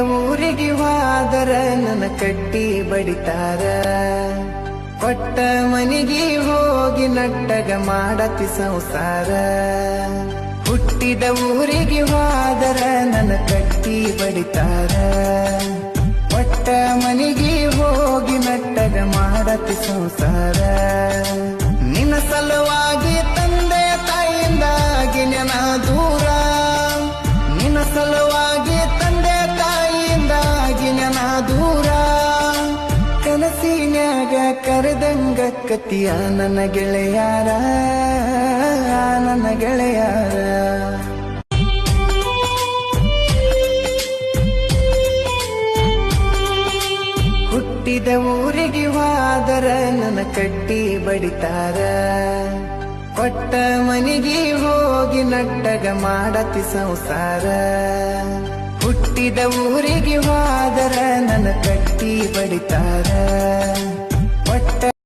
ಊರಿಗೆ ಹೋದರ ನನ್ನ ಕಟ್ಟಿ ಬಡಿತಾರ. ಕೊಟ್ಟ ಮನಿಗೆ ಹೋಗಿ ನಟ್ಟಗ ಮಾಡತಿ ಸಂಸಾರ. ಹುಟ್ಟಿದ ಊರಿಗೆ ಹೋದರ ನನ್ನ ಕಟ್ಟಿ ಬಡಿತಾರ. ಕೊಟ್ಟ ಮನಿಗೆ ಹೋಗಿ ನಟ್ಟಗ ಮಾಡತಿ ಸಂಸಾರ. ನಿನ್ನ ಸಲುವಾಗಿ ತಂದೆ ತಾಯಿಂದಾಗಿ ನೆನ ದೂರ. ನಿನ್ನ ಸಲುವಾಗಿ ಕನಸಿನ್ಯಾಗ ಕರೆದಂಗ ಕತಿಯ ನನ್ನ ಗೆಳೆಯಾರ ನನ್ನ ಗೆಳೆಯಾರ. ಹುಟ್ಟಿದ ಊರಿಗೆ ಹಾದರ ನನ್ನ ಕಟ್ಟಿ ಬಡಿತಾರ. ಕೊಟ್ಟ ಮನೆಗೆ ಹೋಗಿ ನಟ್ಟಗ ಮಾಡತಿ ಸಂಸಾರ. ಹುಟ್ಟಿದ ಊರಿಗೆ ಹಾದರ ನನ್ನ ಕಟ್ಟಿ ಬಡಿತಾರ.